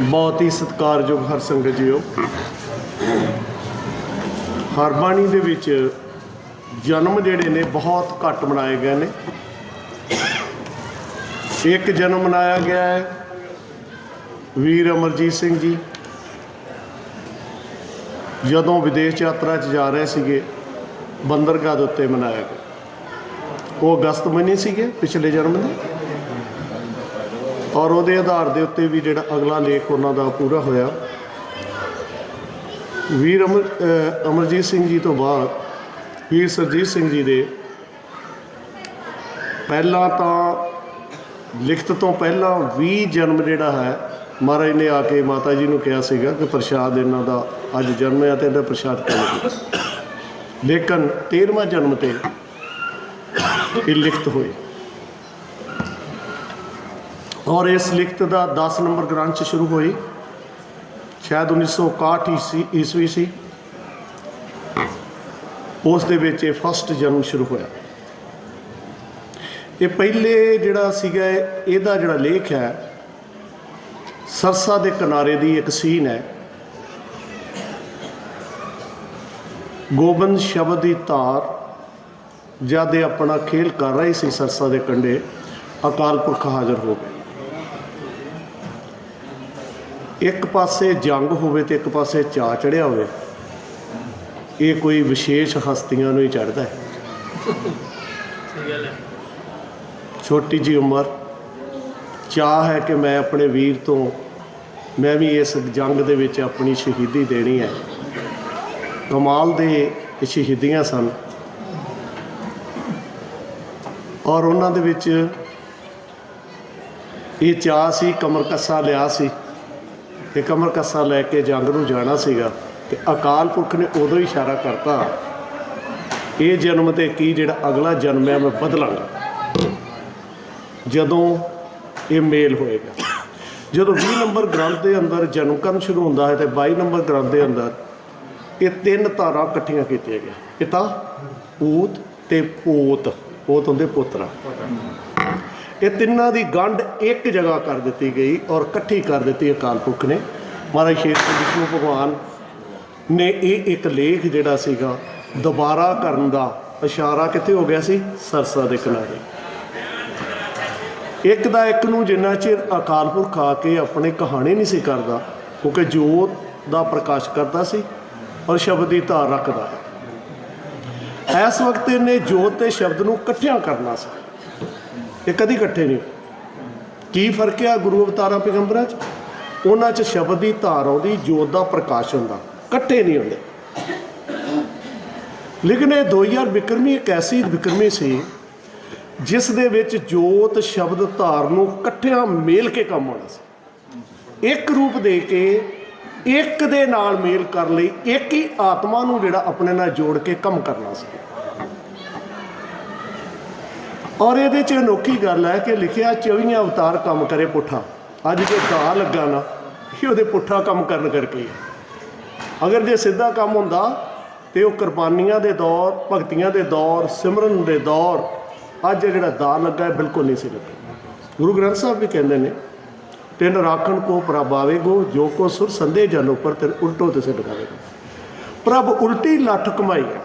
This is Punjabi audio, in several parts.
ਬਹੁਤ ਹੀ ਸਤਿਕਾਰਯੋਗ ਹਰ ਸੰਗਤ ਜੀਓ। ਹਰਬਾਣੀ ਦੇ ਵਿੱਚ ਜਨਮ ਜਿਹੜੇ ਨੇ ਬਹੁਤ ਘੱਟ ਮਨਾਏ ਗਏ ਨੇ। ਇੱਕ ਜਨਮ ਮਨਾਇਆ ਗਿਆ ਹੈ ਵੀਰ ਅਮਰਜੀਤ ਸਿੰਘ ਜੀ। ਜਦੋਂ ਵਿਦੇਸ਼ ਯਾਤਰਾ 'ਚ ਜਾ ਰਹੇ ਸੀਗੇ, ਬੰਦਰਗਾਹ ਦੇ ਉੱਤੇ ਮਨਾਇਆ ਗਿਆ। ਉਹ ਅਗਸਤ ਮਹੀਨੇ ਸੀਗੇ, ਪਿਛਲੇ ਜਨਮ ਦੇ? ਔਰ ਉਹਦੇ ਆਧਾਰ ਦੇ ਉੱਤੇ ਵੀ ਜਿਹੜਾ ਅਗਲਾ ਲੇਖ ਉਹਨਾਂ ਦਾ ਪੂਰਾ ਹੋਇਆ। ਵੀਰ ਅਮਰ ਅਮਰਜੀਤ ਸਿੰਘ ਜੀ ਤੋਂ ਬਾਅਦ ਵੀਰ ਸਰਜੀਤ ਸਿੰਘ ਜੀ ਦੇ ਪਹਿਲਾਂ ਤਾਂ ਲਿਖਤ ਤੋਂ ਪਹਿਲਾਂ 20 ਜਨਮ ਜਿਹੜਾ ਹੈ, ਮਹਾਰਾਜ ਨੇ ਆ ਕੇ ਮਾਤਾ ਜੀ ਨੂੰ ਕਿਹਾ ਸੀਗਾ ਕਿ ਪ੍ਰਸ਼ਾਦ ਇਹਨਾਂ ਦਾ ਅੱਜ ਜਨਮ ਹੈ ਤੇ ਇਹਦਾ ਪ੍ਰਸ਼ਾਦ ਕਰੋ ਲੇਕਿਨ 13ਵਾਂ ਜਨਮ ਤੇ ਇਹ ਲਿਖਤ ਹੋਈ। ਔਰ ਇਸ ਲਿਖਤ ਦਾ 10 ਨੰਬਰ ਗ੍ਰੰਥ 'ਚ ਸ਼ੁਰੂ ਹੋਈ। ਸ਼ਾਇਦ 1961 ਈਸਵੀ ਈਸਵੀ ਸੀ। ਉਸ ਦੇ ਵਿੱਚ ਇਹ ਫਸਟ ਜਨਮ ਸ਼ੁਰੂ ਹੋਇਆ। ਇਹ ਪਹਿਲੇ ਜਿਹੜਾ ਸੀਗਾ, ਇਹਦਾ ਜਿਹੜਾ ਲੇਖ ਹੈ, ਸਰਸਾ ਦੇ ਕਿਨਾਰੇ ਦੀ ਇੱਕ ਸੀਨ ਹੈ। ਗੋਬਿੰਦ ਸ਼ਬਦ ਦੀ ਧਾਰ ਜਦ ਇਹ ਆਪਣਾ ਖੇਲ ਕਰ ਰਹੀ ਸੀ ਸਰਸਾ ਦੇ ਕੰਢੇ, ਅਕਾਲ ਪੁਰਖ ਹਾਜ਼ਰ ਹੋ ਗਏ। ਇੱਕ ਪਾਸੇ ਜੰਗ ਹੋਵੇ ਤੇ ਇੱਕ ਪਾਸੇ ਚਾ ਚੜਿਆ ਹੋਵੇ, ਇਹ ਕੋਈ ਵਿਸ਼ੇਸ਼ ਹਸਤੀਆਂ ਨੂੰ ਹੀ ਚੜਦਾ ਹੈ। ਛੋਟੀ ਜੀ ਉਮਰ ਚਾਹ ਹੈ ਕਿ ਮੈਂ ਆਪਣੇ ਵੀਰ ਤੋਂ, ਮੈਂ ਵੀ ਇਸ ਜੰਗ ਦੇ ਵਿੱਚ ਆਪਣੀ ਸ਼ਹੀਦੀ ਦੇਣੀ ਹੈ। ਕਮਾਲ ਦੇ ਸ਼ਹੀਦੀਆਂ ਸਨ। ਔਰ ਉਹਨਾਂ ਦੇ ਵਿੱਚ ਇਹ ਚਾਹ ਸੀ, ਕਮਰ ਕੱਸਾ ਲਿਆ ਸੀ। ਤੇ ਕਮਰ ਕੱਸਾ ਲੈ ਕੇ ਜੰਗ ਨੂੰ ਜਾਣਾ ਸੀਗਾ ਤੇ ਅਕਾਲ ਪੁਰਖ ਨੇ ਉਦੋਂ ਹੀ ਇਸ਼ਾਰਾ ਕਰਤਾ, ਇਹ ਜਨਮ ਤੇ ਕੀ ਜਿਹੜਾ ਅਗਲਾ ਜਨਮ ਹੈ ਮੈਂ ਬਦਲਾਂਗਾ। ਜਦੋਂ ਇਹ ਮੇਲ ਹੋਏਗਾ। ਜਦੋਂ 20 ਨੰਬਰ ਗ੍ਰੰਥ ਦੇ ਅੰਦਰ ਜਨਮ ਕਰਮ ਸ਼ੁਰੂ ਹੁੰਦਾ ਹੈ ਤੇ 22 ਨੰਬਰ ਗ੍ਰੰਥ ਦੇ ਅੰਦਰ ਇਹ ਤਿੰਨ ਧਾਰਾਂ ਇਕੱਠੀਆਂ ਕੀਤੀਆਂ ਗਈਆਂ। ਪਿਤਾ ਪੂਤ ਤੇ ਪੋਤ ਪੋਤ ਹੁੰਦੇ ਪੁੱਤਰਾ। ਇਹ ਤਿੰਨਾਂ ਦੀ ਗੰਢ ਇੱਕ ਜਗ੍ਹਾ ਕਰ ਦਿੱਤੀ ਗਈ ਔਰ ਇਕੱਠੀ ਕਰ ਦਿੱਤੀ ਅਕਾਲ ਪੁਰਖ ਨੇ। ਮਹਾਰਾਜ ਸ਼ੇਰ ਵਿਸ਼ਨੂੰ ਭਗਵਾਨ ਨੇ ਇਹ ਇੱਕ ਲੇਖ ਜਿਹੜਾ ਸੀਗਾ, ਦੁਬਾਰਾ ਕਰਨ ਦਾ ਇਸ਼ਾਰਾ ਕਿੱਥੇ ਹੋ ਗਿਆ ਸੀ? ਸਰਸਾ ਦੇ ਕਿਨਾਰੇ। ਇੱਕ ਦਾ ਇੱਕ ਨੂੰ ਜਿੰਨਾ ਚਿਰ ਅਕਾਲ ਪੁਰਖ ਆ ਕੇ ਆਪਣੀ ਕਹਾਣੀ ਨਹੀਂ ਸੀ ਕਰਦਾ, ਕਿਉਂਕਿ ਜੋਤ ਦਾ ਪ੍ਰਕਾਸ਼ ਕਰਦਾ ਸੀ ਔਰ ਸ਼ਬਦ ਦੀ ਧਾਰ ਰੱਖਦਾ ਹੈ ਇਸ ਵਕਤ ਇਹਨੇ ਜੋਤ ਤੇ ਸ਼ਬਦ ਨੂੰ ਇਕੱਠਿਆਂ ਕਰਨਾ ਸੀ। ਇਹ ਕਦੀ ਇਕੱਠੇ ਨਹੀਂ ਕੀ ਫ਼ਰਕ ਆ ਗੁਰੂ ਅਵਤਾਰਾਂ ਪੈਗੰਬਰਾਂ 'ਚ? ਉਹਨਾਂ 'ਚ ਸ਼ਬਦ ਦੀ ਧਾਰ ਆਉਂਦੀ, ਜੋਤ ਦਾ ਪ੍ਰਕਾਸ਼ ਹੁੰਦਾ। ਇਕੱਠੇ ਨਹੀਂ ਹੁੰਦੇ। ਲੇਕਿਨ ਇਹ 2000 ਬਿਕਰਮੀ ਇੱਕ ਐਸੀ ਬਿਕਰਮੀ ਸੀ, ਜਿਸ ਦੇ ਵਿੱਚ ਜੋਤ, ਸ਼ਬਦ, ਧਾਰ ਨੂੰ ਇਕੱਠਿਆਂ ਮੇਲ ਕੇ ਕੰਮ ਆਉਣਾ ਸੀ। ਇੱਕ ਰੂਪ ਦੇ ਕੇ ਇੱਕ ਦੇ ਨਾਲ ਮੇਲ ਕਰ ਲਈ ਇੱਕ ਹੀ ਆਤਮਾ ਨੂੰ ਜਿਹੜਾ ਆਪਣੇ ਨਾਲ ਜੋੜ ਕੇ ਕੰਮ ਕਰਨਾ ਸੀ। ਔਰ ਇਹਦੇ ਚ ਅਨੋਖੀ ਗੱਲ ਹੈ ਕਿ ਲਿਖਿਆ 24 ਅਵਤਾਰ ਕੰਮ ਕਰੇ ਪੁੱਠਾ। ਅੱਜ ਜੇ ਦਾ ਲੱਗਾ ਨਾ, ਇਹ ਉਹਦੇ ਪੁੱਠਾ ਕੰਮ ਕਰਨ ਕਰਕੇ। ਹੀ ਹੈ। ਅਗਰ ਜੇ ਸਿੱਧਾ ਕੰਮ ਹੁੰਦਾ, ਤੇ ਉਹ ਕੁਰਬਾਨੀਆਂ ਦੇ ਦੌਰ, ਭਗਤੀਆਂ ਦੇ ਦੌਰ, ਸਿਮਰਨ ਦੇ ਦੌਰ, ਅੱਜ ਜਿਹੜਾ ਦਾ ਲੱਗਾ ਹੈ, ਬਿਲਕੁਲ ਨਹੀਂ ਸੀ ਲੱਗਾ। ਗੁਰੂ ਗ੍ਰੰਥ ਸਾਹਿਬ ਵੀ ਕਹਿੰਦੇ ਨੇ, ਤਿੰਨ ਰਾਖਣ ਕੋ ਪ੍ਰਭਾਵੇਗੋ ਜੋ ਕੋ ਸੁਰ ਸੰਦੇ ਜਨ ਉਪਰ ਤੇ ਉਲਟੋ ਤੇ ਲਗਾਵੇਗੋ ਪ੍ਰਭ ਉਲਟੀ ਲੱਠ ਕਮਾਈ ਹੈ।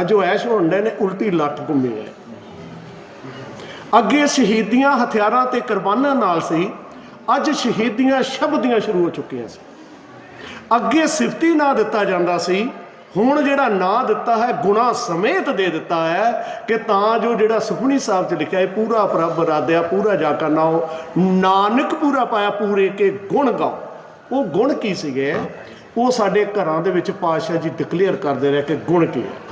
ਅੱਜ ਉਹ ਐਸ਼ ਹੁੰਦੇ ਨੇ, ਉਲਟੀ ਲੱਠ ਘੁੰਮੀ ਹੈ। ਅੱਗੇ ਸ਼ਹੀਦੀਆਂ ਹਥਿਆਰਾਂ ਤੇ ਕੁਰਬਾਨਾਂ ਨਾਲ ਸੀ, ਅੱਜ ਸ਼ਹੀਦੀਆਂ ਸ਼ਬਦ ਦੀਆਂ ਸ਼ੁਰੂ ਹੋ ਚੁੱਕੀਆਂ ਸੀ। ਅੱਗੇ ਸਿਫਤੀ ਨਾਂ ਦਿੱਤਾ ਜਾਂਦਾ ਸੀ, ਹੁਣ ਜਿਹੜਾ ਨਾਂ ਦਿੱਤਾ ਹੈ ਗੁਣਾ ਸਮੇਤ ਦੇ ਦਿੱਤਾ ਹੈ, ਕਿ ਤਾਂ ਜੋ ਜਿਹੜਾ ਸੁਖਮਨੀ ਸਾਹਿਬ 'ਚ ਲਿਖਿਆ ਹੈ, ਪੂਰਾ ਪ੍ਰਭ ਰਾਧਿਆ, ਪੂਰਾ ਜਾ ਕਾ ਨਾਉ, ਨਾਨਕ ਪੂਰਾ ਪਾਇਆ, ਪੂਰੇ ਕੇ ਗੁਣ ਗਾਓ। ਉਹ ਗੁਣ ਕੀ ਸੀਗੇ? ਉਹ ਸਾਡੇ ਘਰਾਂ ਦੇ ਵਿੱਚ ਪਾਤਸ਼ਾਹ ਜੀ ਡਿਕਲੇਅਰ ਕਰਦੇ ਰਹੇ ਕਿ ਗੁਣ ਕੀ ਹੈ।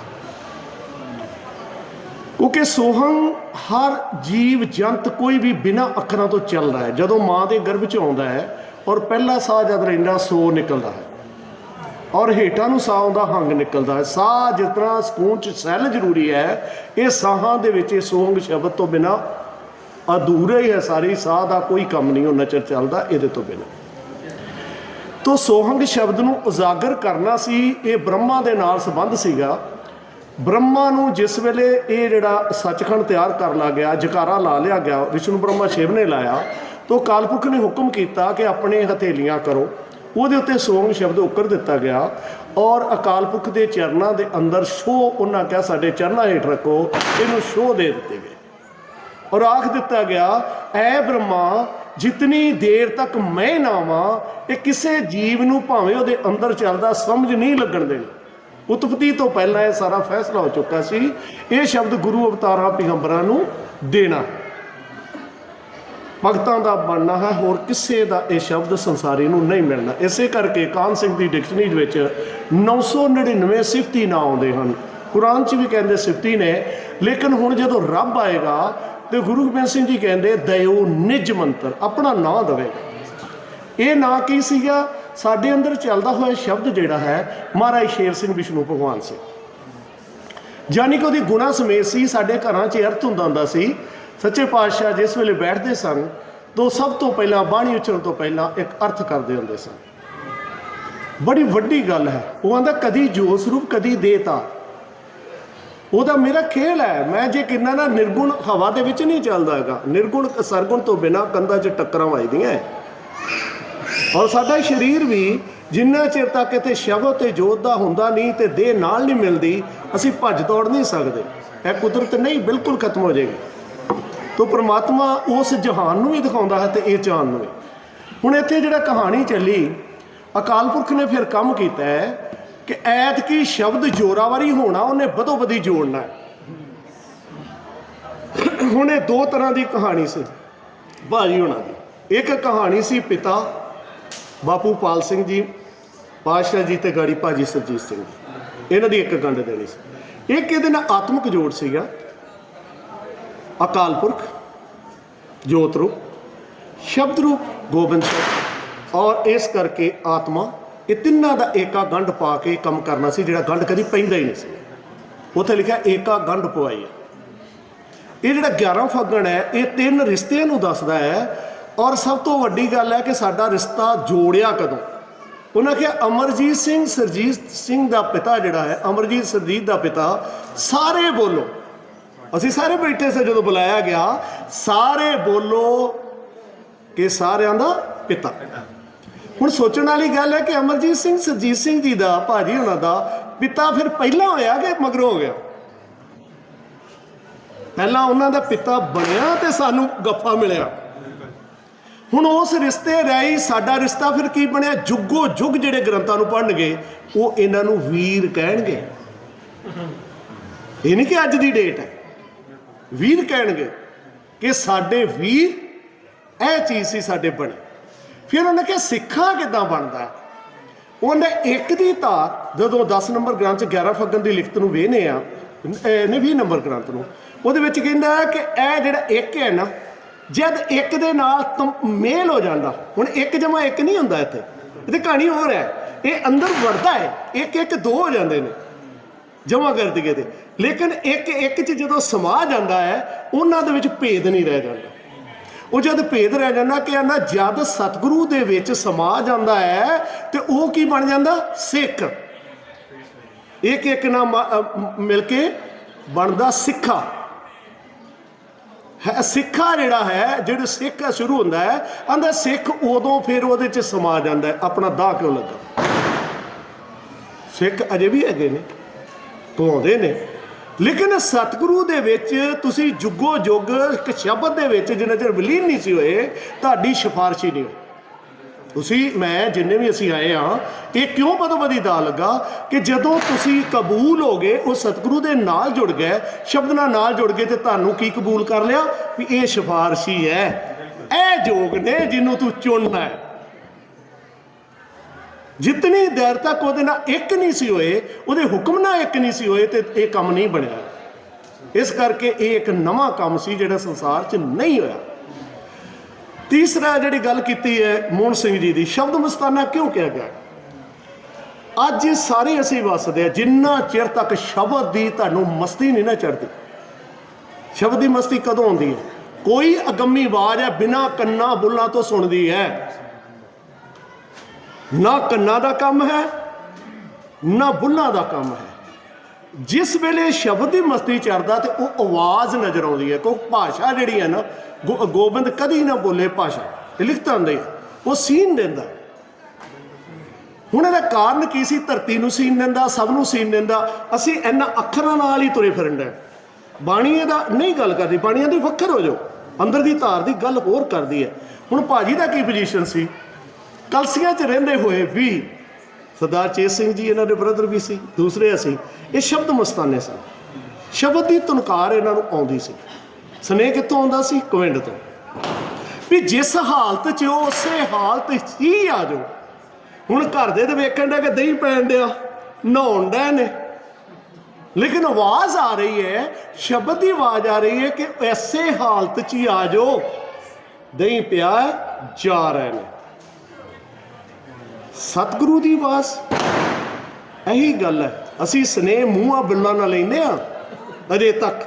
ਕਿਉਂਕਿ ਸੋਹੰ ਹਰ ਜੀਵ ਜੰਤ ਕੋਈ ਵੀ ਬਿਨਾਂ ਅੱਖਰਾਂ ਤੋਂ ਚੱਲਦਾ ਹੈ। ਜਦੋਂ ਮਾਂ ਦੇ ਗਰਭ 'ਚ ਆਉਂਦਾ ਹੈ ਔਰ ਪਹਿਲਾ ਸਾਹ ਜਦ ਰਹਿੰਦਾ, ਸੋ ਨਿਕਲਦਾ ਹੈ। ਔਰ ਹੇਠਾਂ ਨੂੰ ਸਾਹ ਆਉਂਦਾ, ਹੰਗ ਨਿਕਲਦਾ ਹੈ। ਸਾਹ ਜਿਸ ਤਰ੍ਹਾਂ ਸਕੂਨ 'ਚ ਸੈੱਲ ਜ਼ਰੂਰੀ ਹੈ, ਇਹ ਸਾਹਾਂ ਦੇ ਵਿੱਚ ਇਹ ਸੋਹੰਗ ਸ਼ਬਦ ਤੋਂ ਬਿਨਾ ਅਧੂਰਾ ਹੀ ਹੈ ਸਾਰੀ। ਸਾਹ ਦਾ ਕੋਈ ਕੰਮ ਨਹੀਂ ਉਹਨਾਂ ਚਿਰ ਚੱਲਦਾ ਇਹਦੇ ਤੋਂ ਬਿਨਾ। ਤੋ ਸੋਹੰਗ ਸ਼ਬਦ ਨੂੰ ਉਜਾਗਰ ਕਰਨਾ ਸੀ, ਇਹ ਬ੍ਰਹਮਾ ਦੇ ਨਾਲ ਸੰਬੰਧ ਸੀਗਾ। ਬ੍ਰਹਮਾ ਨੂੰ ਜਿਸ ਵੇਲੇ ਇਹ ਜਿਹੜਾ ਸੱਚਖੰਡ ਤਿਆਰ ਕਰ ਲਾ ਗਿਆ, ਜਕਾਰਾ ਲਾ ਲਿਆ ਗਿਆ, ਵਿਸ਼ਨੂੰ ਬ੍ਰਹਮਾ ਸ਼ਿਵ ਨੇ ਲਾਇਆ, ਤੋ ਕਾਲਪੁਰਖ ਨੇ ਹੁਕਮ ਕੀਤਾ ਕਿ ਆਪਣੇ ਹਥੇਲੀਆਂ ਕਰੋ। ਉਹਦੇ ਉੱਤੇ ਸੋਮ ਸ਼ਬਦ ਉੱਕਰ ਦਿੱਤਾ ਗਿਆ ਔਰ ਅਕਾਲ ਪੁਰਖ ਦੇ ਚਰਨਾਂ ਦੇ ਅੰਦਰ ਸ਼ੋਅ ਉਹਨਾਂ ਕਿਹਾ ਸਾਡੇ ਚਰਨਾਂ ਹੇਠ ਰੱਖੋ, ਇਹਨੂੰ ਸ਼ੋਅ ਦੇ ਦਿੱਤੇ ਗਏ। ਔਰ ਆਖ ਦਿੱਤਾ ਗਿਆ, ਐ ਬ੍ਰਹਮਾ, ਜਿਤਨੀ ਦੇਰ ਤੱਕ ਮੈਂ ਨਾ ਵਾਂ ਇਹ ਕਿਸੇ ਜੀਵ ਨੂੰ ਭਾਵੇਂ ਉਹਦੇ ਅੰਦਰ ਚੱਲਦਾ ਸਮਝ ਨਹੀਂ ਲੱਗਣ ਦੇਣੀ। ਉਤਪਤੀ ਤੋਂ ਪਹਿਲਾਂ ਇਹ ਸਾਰਾ ਫੈਸਲਾ ਹੋ ਚੁੱਕਾ ਸੀ, ਇਹ ਸ਼ਬਦ ਗੁਰੂ ਅਵਤਾਰਾਂ ਪੈਗੰਬਰਾਂ ਨੂੰ ਦੇਣਾ। ਭਗਤਾਂ ਦਾ ਬਣਨਾ ਹੈ, ਹੋਰ ਕਿਸੇ ਦਾ ਇਹ ਸ਼ਬਦ ਸੰਸਾਰੀ ਨੂੰ ਨਹੀਂ ਮਿਲਣਾ। ਇਸੇ ਕਰਕੇ ਕਾਨ ਸਿੰਘ ਦੀ ਡਿਕਸ਼ਨਰੀ ਵਿੱਚ 999 ਸਿਫਤੀ ਨਾਂ ਆਉਂਦੇ ਹਨ। ਕੁਰਾਨ 'ਚ ਵੀ ਕਹਿੰਦੇ ਸਿਫਤੀ ਨੇ, ਲੇਕਿਨ ਹੁਣ ਜਦੋਂ ਰੱਬ ਆਏਗਾ, ਤੇ ਗੁਰੂ ਗੋਬਿੰਦ ਸਿੰਘ ਜੀ ਕਹਿੰਦੇ, ਦਇਓ ਨਿਜ ਮੰਤਰ ਆਪਣਾ ਨਾਂ ਦੇਵੇਗਾ। ਇਹ ਨਾਂ ਕੀ ਸੀਗਾ? ਸਾਡੇ ਅੰਦਰ ਚੱਲਦਾ ਹੋਇਆ ਸ਼ਬਦ ਜਿਹੜਾ ਹੈ, ਮਹਾਰਾਜ ਸ਼ੇਰ ਸਿੰਘ ਵਿਸ਼ਨੂੰ ਭਗਵਾਨ ਸੀ ਯਾਨੀ ਕਿ ਉਹਦੀ ਗੁਣਾ ਸਮੇਤ ਸੀ, ਸਾਡੇ ਘਰਾਂ 'ਚ ਅਰਥ ਹੁੰਦਾ ਹੁੰਦਾ ਸੀ, ਸੱਚੇ ਪਾਤਸ਼ਾਹ ਜਿਸ ਵੇਲੇ ਬੈਠਦੇ ਸਨ, ਤਾਂ ਸਭ ਤੋਂ ਪਹਿਲਾਂ ਬਾਣੀ ਉਚਰਨ ਤੋਂ ਪਹਿਲਾਂ ਇੱਕ ਅਰਥ ਕਰਦੇ ਹੁੰਦੇ ਸਨ। ਬੜੀ ਵੱਡੀ ਗੱਲ ਹੈ। ਉਹ ਆਂਦਾ, ਕਦੀ ਜੋ ਸਰੂਪ, ਕਦੀ ਦੇਤਾ। ਉਹਦਾ ਮੇਰਾ ਖੇਲ ਹੈ, ਮੈਂ ਜੇ ਕਿੰਨਾ ਨਾ ਨਿਰਗੁਣ ਹਵਾ ਦੇ ਵਿੱਚ ਨਹੀਂ ਚੱਲਦਾ ਹੈਗਾ, ਨਿਰਗੁਣ ਸਰਗੁਣ ਤੋਂ ਬਿਨਾ ਕੰਧਾਂ 'ਚ ਟੱਕਰਾਂ ਵੱਜਦੀਆਂ ਹੈ। ਔਰ ਸਾਡਾ ਸਰੀਰ ਵੀ ਜਿੰਨਾ ਚਿਰ ਤੱਕ ਇੱਥੇ ਸ਼ਬਦ ਤੇ ਜੋਤ ਦਾ ਹੁੰਦਾ ਨਹੀਂ ਤੇ ਦੇਹ ਨਾਲ ਨਹੀਂ ਮਿਲਦੀ, ਅਸੀਂ ਭੱਜ ਦੌੜ ਨਹੀਂ ਸਕਦੇ। ਇਹ ਕੁਦਰਤ ਨਹੀਂ, ਬਿਲਕੁਲ ਖਤਮ ਹੋ ਜਾਏਗੀ। ਤੋ ਪ੍ਰਮਾਤਮਾ ਉਸ ਜਹਾਨ ਨੂੰ ਵੀ ਦਿਖਾਉਂਦਾ ਹੈ ਤੇ ਇਹ ਚਾਨ ਨੂੰ ਵੀ। ਹੁਣ ਇੱਥੇ ਜਿਹੜਾ ਕਹਾਣੀ ਚੱਲੀ, ਅਕਾਲ ਪੁਰਖ ਨੇ ਫਿਰ ਕੰਮ ਕੀਤਾ ਹੈ ਕਿ ਐਤ ਕੀ ਸ਼ਬਦ ਜੋਰਾਵਰੀ ਹੋਣਾ, ਉਹਨੇ ਬਦੋ ਬਦੀ ਜੋੜਨਾ ਹੈ। ਹੁਣ ਇਹ ਦੋ ਤਰ੍ਹਾਂ ਦੀ ਕਹਾਣੀ ਸੀ। ਭਾਜੀ ਹੋਣਾ ਦੀ। ਇੱਕ ਕਹਾਣੀ ਸੀ ਪਿਤਾ ਬਾਪੂ ਪਾਲ ਸਿੰਘ ਜੀ, ਪਾਤਸ਼ਾਹ ਜੀ ਤੇ ਗਾੜੀ ਭਾਜੀ ਸਰਜੀਤ ਸਿੰਘ ਜੀ। ਇਹਨਾਂ ਦੀ ਇੱਕ ਗੰਢ ਦੇਣੀ ਸੀ। ਇੱਕ ਇਹਦੇ ਨਾਲ? ਆਤਮਿਕ ਜੋੜ ਸੀਗਾ। ਅਕਾਲ ਪੁਰਖ, ਜੋਤ ਰੂਪ, ਸ਼ਬਦ ਰੂਪ, ਗੋਬਿੰਦ ਸਿੰਘ। ਔਰ ਇਸ ਕਰਕੇ ਆਤਮਾ, ਇਹ ਤਿੰਨਾਂ ਦਾ ਏਕਾ ਗੰਢ ਪਾ ਕੇ ਕੰਮ ਕਰਨਾ ਸੀ, ਜਿਹੜਾ ਗੰਢ ਕਦੀ ਪੈਂਦਾ ਹੀ ਨਹੀਂ ਸੀ। ਉੱਥੇ ਲਿਖਿਆ, ਏਕਾ ਗੰਢ ਪਵਾਈ ਇਹ ਜਿਹੜਾ 11 ਫੱਗਣ ਹੈ, ਇਹ ਤਿੰਨ ਰਿਸ਼ਤਿਆਂ ਨੂੰ ਦੱਸਦਾ ਹੈ ਔਰ ਸਭ ਤੋਂ ਵੱਡੀ ਗੱਲ ਹੈ ਕਿ ਸਾਡਾ ਰਿਸ਼ਤਾ ਜੋੜਿਆ ਕਦੋਂ? ਉਹਨਾਂ ਕਿਹਾ, ਅਮਰਜੀਤ ਸਿੰਘ, ਸਰਜੀਤ ਸਿੰਘ ਦਾ ਪਿਤਾ ਜਿਹੜਾ ਹੈ, ਅਮਰਜੀਤ ਸਰਜੀਤ ਦਾ ਪਿਤਾ, ਸਾਰੇ ਬੋਲੋ। ਅਸੀਂ ਸਾਰੇ ਬੈਠੇ ਸੀ ਜਦੋਂ ਬੁਲਾਇਆ ਗਿਆ, ਸਾਰੇ ਬੋਲੋ ਕਿ ਸਾਰਿਆਂ ਦਾ ਪਿਤਾ। ਹੁਣ ਸੋਚਣ ਵਾਲੀ ਗੱਲ ਹੈ ਕਿ ਅਮਰਜੀਤ ਸਿੰਘ, ਸਰਜੀਤ ਸਿੰਘ ਜੀ ਦਾ, ਭਾਜੀ ਉਹਨਾਂ ਦਾ ਪਿਤਾ ਫਿਰ ਪਹਿਲਾਂ ਹੋਇਆ ਕਿ ਮਗਰੋਂ ਹੋ ਗਿਆ? ਪਹਿਲਾਂ ਉਹਨਾਂ ਦਾ ਪਿਤਾ ਬਣਿਆ ਤੇ ਸਾਨੂੰ ਗੱਫਾ ਮਿਲਿਆ। ਹੁਣ ਉਸ ਰਿਸ਼ਤੇ ਰਾਹੀਂ ਸਾਡਾ ਰਿਸ਼ਤਾ ਫਿਰ ਕੀ ਬਣਿਆ? ਜੁਗੋ ਜੁਗ ਜਿਹੜੇ ਗ੍ਰੰਥਾਂ ਨੂੰ ਪੜ੍ਹਨਗੇ, ਉਹ ਇਹਨਾਂ ਨੂੰ ਵੀਰ ਕਹਿਣਗੇ। ਇਹ ਨਹੀਂ ਕਿ ਅੱਜ ਦੀ ਡੇਟ ਹੈ। ਵੀਰ ਕਹਿਣਗੇ ਕਿ ਸਾਡੇ ਵੀਰ ਇਹ ਚੀਜ਼ ਸੀ ਸਾਡੇ ਬਣੇ। ਫਿਰ ਉਹਨੇ ਕਿਹਾ, ਸਿੱਖਾ ਕਿਦਾਂ ਬਣਦਾ? ਉਹਨੇ ਇੱਕ ਦੀ ਧਾਰ ਜਦੋਂ 10 ਨੰਬਰ ਗ੍ਰੰਥ 'ਚ 11 ਫੱਗਣ ਦੀ ਲਿਖਤ ਨੂੰ ਵੇਹਨੇ ਆ, ਇਹ 20 ਨੰਬਰ ਗ੍ਰੰਥ ਨੂੰ, ਉਹਦੇ ਵਿੱਚ ਕਹਿੰਦਾ ਕਿ ਇਹ ਜਿਹੜਾ ਇੱਕ ਹੈ ਨਾ ਜਦ ਇੱਕ ਦੇ ਨਾਲ ਮੇਲ ਹੋ ਜਾਂਦਾ, ਹੁਣ ਇੱਕ ਜਮਾ ਇੱਕ ਨਹੀਂ ਹੁੰਦਾ ਇੱਥੇ ਇਹਦੀ ਕਹਾਣੀ ਹੋਰ ਹੈ, ਇਹ ਅੰਦਰ ਵੜਦਾ ਹੈ, ਇੱਕ ਇੱਕ ਦੋ ਹੋ ਜਾਂਦੇ ਨੇ, ਜਮਾ ਕਰ ਦਈਏ ਤੇ। ਲੇਕਿਨ ਇੱਕ ਇੱਕ ਚ ਜਦੋਂ ਸਮਾ ਜਾਂਦਾ ਹੈ, ਉਹਨਾਂ ਦੇ ਵਿੱਚ ਭੇਦ ਨਹੀਂ ਰਹਿ ਜਾਂਦਾ। ਉਹ ਜਦ ਭੇਦ ਰਹਿ ਜਾਂਦਾ ਕਿ ਆਂਦਾ ਜਦ ਸਤਿਗੁਰੂ ਦੇ ਵਿੱਚ ਸਮਾ ਜਾਂਦਾ ਹੈ, ਤੇ ਉਹ ਕੀ ਬਣ ਜਾਂਦਾ? ਸਿੱਖ। ਇੱਕ ਇੱਕ ਨਾਲ ਮ- ਮਿਲ ਕੇ ਬਣਦਾ ਸਿੱਖਾ। ਹੈ ਸਿੱਖਾ ਜਿਹੜਾ ਹੈ, ਜਿਹੜਾ ਸਿੱਖ ਸ਼ੁਰੂ ਹੁੰਦਾ ਹੈ, ਆਂਦਾ ਸਿੱਖ ਉਦੋਂ ਫਿਰ ਉਹਦੇ ਚ ਸਮਾ ਜਾਂਦਾ ਹੈ, ਆਪਣਾ ਦਾਹ ਕਿਉਂ ਲੱਗਾ? ਸਿੱਖ ਅਜੇ ਵੀ ਹੈਗੇ ਨੇ ਕਹਾਉਂਦੇ ਨੇ, ਲੇਕਿਨ ਸਤਿਗੁਰੂ ਦੇ ਵਿੱਚ ਤੁਸੀਂ ਜੁਗੋ ਜੁਗ ਇੱਕ ਸ਼ਬਦ ਦੇ ਵਿੱਚ ਜਿੰਨਾ ਚਿਰ ਵਿਲੀਨ ਨਹੀਂ ਸੀ ਹੋਏ, ਤੁਹਾਡੀ ਸਿਫਾਰਿਸ਼ ਹੀ ਨਹੀਂ ਹੋਈ। ਤੁਸੀਂ, ਮੈਂ, ਜਿੰਨੇ ਵੀ ਅਸੀਂ ਆਏ ਆ ਇਹ ਕਿਉਂ ਬਦੋ ਬਦੀ ਦਾ ਲੱਗਾ ਕਿ ਜਦੋਂ ਤੁਸੀਂ ਕਬੂਲ ਹੋ ਗਏ, ਉਹ ਸਤਿਗੁਰੂ ਦੇ ਨਾਲ ਜੁੜ ਗਏ, ਸ਼ਬਦ ਨਾਲ ਨਾਲ ਜੁੜ ਗਏ ਤੇ ਤੁਹਾਨੂੰ ਕੀ ਕਬੂਲ ਕਰ ਲਿਆ? ਵੀ ਇਹ ਸਿਫਾਰਸ਼ੀ ਹੈ। ਇਹ ਜੋਗ ਨੇ ਜਿਹਨੂੰ ਤੂੰ ਚੁਣਨਾ ਹੈ। ਜਿਤਨੀ ਦੇਰ ਤੱਕ ਉਹਦੇ ਨਾਲ ਇੱਕ ਨਹੀਂ ਸੀ ਹੋਏ, ਉਹਦੇ ਹੁਕਮ ਨਾਲ ਇੱਕ ਨਹੀਂ ਸੀ ਹੋਏ ਤੇ ਇਹ ਕੰਮ ਨਹੀਂ ਬਣਿਆ। ਇਸ ਕਰਕੇ ਇਹ ਇੱਕ ਨਵਾਂ ਕੰਮ ਸੀ ਜਿਹੜਾ ਸੰਸਾਰ 'ਚ ਨਹੀਂ ਹੋਇਆ। ਤੀਸਰਾ ਜਿਹੜੀ ਗੱਲ ਕੀਤੀ ਹੈ ਮੋਹਨ ਸਿੰਘ ਜੀ ਦੀ, ਸ਼ਬਦ ਮਸਤਾਨਾ ਕਿਉਂ ਕਿਹਾ ਗਿਆ? ਅੱਜ ਸਾਰੇ ਅਸੀਂ ਵਸਦੇ ਆ ਜਿੰਨਾ ਚਿਰ ਤੱਕ ਸ਼ਬਦ ਦੀ ਤੁਹਾਨੂੰ ਮਸਤੀ ਨਹੀਂ ਨਾ ਚੜਦੀ ਸ਼ਬਦ ਦੀ ਮਸਤੀ ਕਦੋਂ ਆਉਂਦੀ ਹੈ? ਕੋਈ ਅਗੰਮੀ ਆਵਾਜ਼ ਹੈ, ਬਿਨਾ ਕੰਨਾਂ ਬੁੱਲਾਂ ਤੋਂ ਸੁਣਦੀ ਹੈ। ਨਾ ਕੰਨਾਂ ਦਾ ਕੰਮ ਹੈ, ਨਾ ਬੁੱਲਾਂ ਦਾ ਕੰਮ ਹੈ। ਜਿਸ ਵੇਲੇ ਸ਼ਬਦ ਦੀ ਮਸਤੀ ਚੜਦਾ ਤੇ ਉਹ ਆਵਾਜ਼ ਨਜ਼ਰ ਆਉਂਦੀ ਹੈ, ਕਿਉਂਕਿ ਭਾਸ਼ਾ ਜਿਹੜੀ ਹੈ ਨਾ, ਗੋ- ਗੋਬਿੰਦ ਕਦੀ ਨਾ ਬੋਲੇ ਭਾਸ਼ਾ, ਇਹ ਲਿਖਤਾਂ ਹੁੰਦੇ ਉਹ ਸੀਨ ਦਿੰਦਾ। ਹੁਣ ਇਹਦਾ ਕਾਰਨ ਕੀ ਸੀ? ਧਰਤੀ ਨੂੰ ਸੀਨ ਦਿੰਦਾ, ਸਭ ਨੂੰ ਸੀਨ ਦਿੰਦਾ, ਅਸੀਂ ਇਹਨਾਂ ਅੱਖਰਾਂ ਨਾਲ ਹੀ ਤੁਰੇ ਫਿਰਨ ਦੇ ਬਾਣੀ ਇਹਦਾ ਨਹੀਂ ਗੱਲ ਕਰਦੀ, ਬਾਣੀਆਂ ਦੀ ਵੱਖਰ ਹੋ ਜਾਓ, ਅੰਦਰ ਦੀ ਧਾਰ ਦੀ ਗੱਲ ਹੋਰ ਕਰਦੀ ਹੈ। ਹੁਣ ਭਾਜੀ ਦਾ ਕੀ ਪੋਜੀਸ਼ਨ ਸੀ? ਕਲਸੀਆਂ 'ਚ ਰਹਿੰਦੇ ਹੋਏ ਵੀ ਸਰਦਾਰ ਚੇਤ ਸਿੰਘ ਜੀ, ਇਹਨਾਂ ਦੇ ਬ੍ਰਦਰ ਵੀ ਸੀ, ਦੂਸਰੇ ਅਸੀਂ। ਇਹ ਸ਼ਬਦ ਮਸਤਾਨੇ ਸਨ। ਸ਼ਬਦ ਦੀ ਤੁਨਕਾਰ ਇਹਨਾਂ ਨੂੰ ਆਉਂਦੀ ਸੀ। ਸਨੇਹ ਕਿੱਥੋਂ ਆਉਂਦਾ ਸੀ? ਕਵਿੰਡ ਤੋਂ। ਵੀ ਜਿਸ ਹਾਲਤ 'ਚ ਉਹ ਉਸੇ ਹਾਲਤ 'ਚ ਹੀ ਆ ਜਾਓ। ਹੁਣ ਘਰ ਦੇ ਤੇ ਵੇਖਣ ਦਾ ਕਿ ਦਹੀਂ ਪੈਣ ਡਿਆ, ਨਹਾਉਣ ਡੈ ਨੇ। ਲੇਕਿਨ ਆਵਾਜ਼ ਆ ਰਹੀ ਹੈ, ਸ਼ਬਦ ਦੀ ਆਵਾਜ਼ ਆ ਰਹੀ ਹੈ ਕਿ ਐਸੇ ਹਾਲਤ 'ਚ ਹੀ ਆ ਜਾਓ। ਦਹੀਂ ਪਿਆ, ਜਾ ਰਹੇ ਨੇ। ਸਤਿਗੁਰੂ ਦੀ ਆਵਾਜ਼। ਇਹੀ ਗੱਲ ਹੈ। ਅਸੀਂ ਸਨੇਹ ਮੂੰਹਾਂ ਬਿੱਲਾਂ ਨਾਲ ਲੈਂਦੇ ਆ ਅਜੇ ਤੱਕ